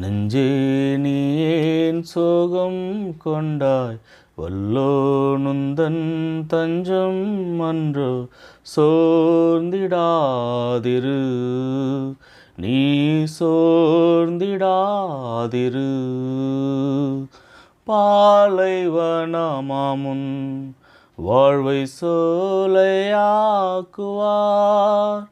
நெஞ்சே நீ ஏன் சோகம் கொண்டாய்? வல்லோ நுந்தன் தஞ்சம் அன்றோ சோர்ந்திடாதிரு. நீ சோர்ந்திடாதிரு. பாலைவனமாமுன் வாழ்வை சோலையாக்குவார்.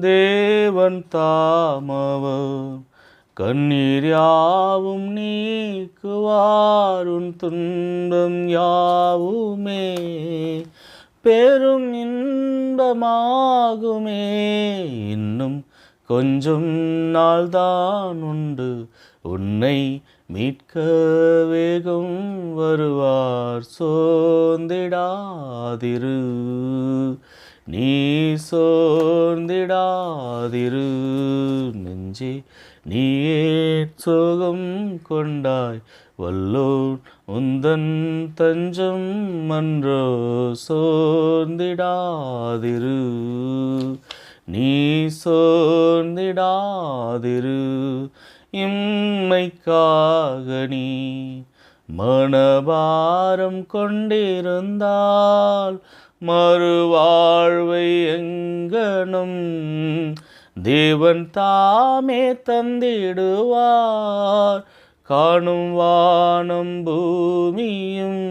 தேவன் தாமவர் கண்ணீர் யாவும் நீக்குவாருன் துன்பம் யாவுமே. பெரும் இன்பமாகுமே. இன்னும் கொஞ்சம் நாள்தான் உண்டு. உன்னை மீட்க வேகம் வருவார். சோர்ந்திடாதிரு. நீ சோர்ந்திடாதிரு நெஞ்சே நீயே சோகம் கொண்டாய்? வல்லோர் உந்தன் தஞ்சம் மன்றோ சோர்ந்திடாதிரு. நீ சோர்ந்திடாதிரு இம்மைக்காக நீ மனபாரம் கொண்டிருந்தால் மறுவாழ்வை எங்கனும் தேவன் தாமே தந்திடுவார். காணும் வானம் பூமியும்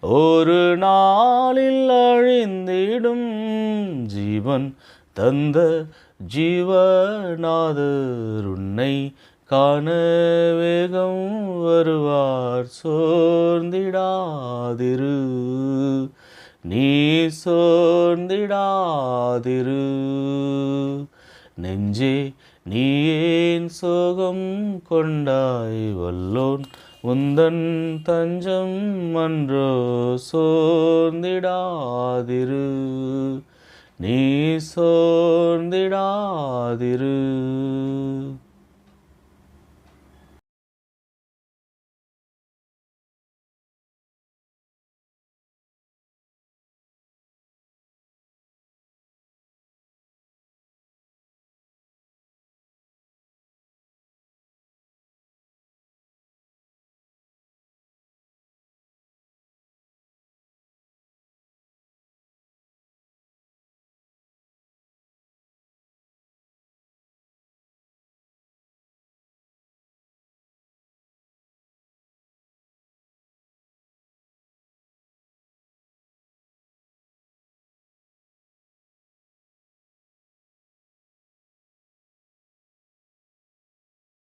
ஒரு நாளில் அழிந்திடும். ஜீவன் தந்த ஜீவநாதர் உன்னை காண வேகம் வருவார். சோர்ந்திடாதிரு. நீ சோர்ந்திடாதிரு. நெஞ்சே நீ ஏன் சோகம் கொண்டாய்? வல்லோன் உந்தன் தஞ்சம் அன்றோ சோர்ந்திடாதிரு. நீ சோர்ந்திடாதிரு.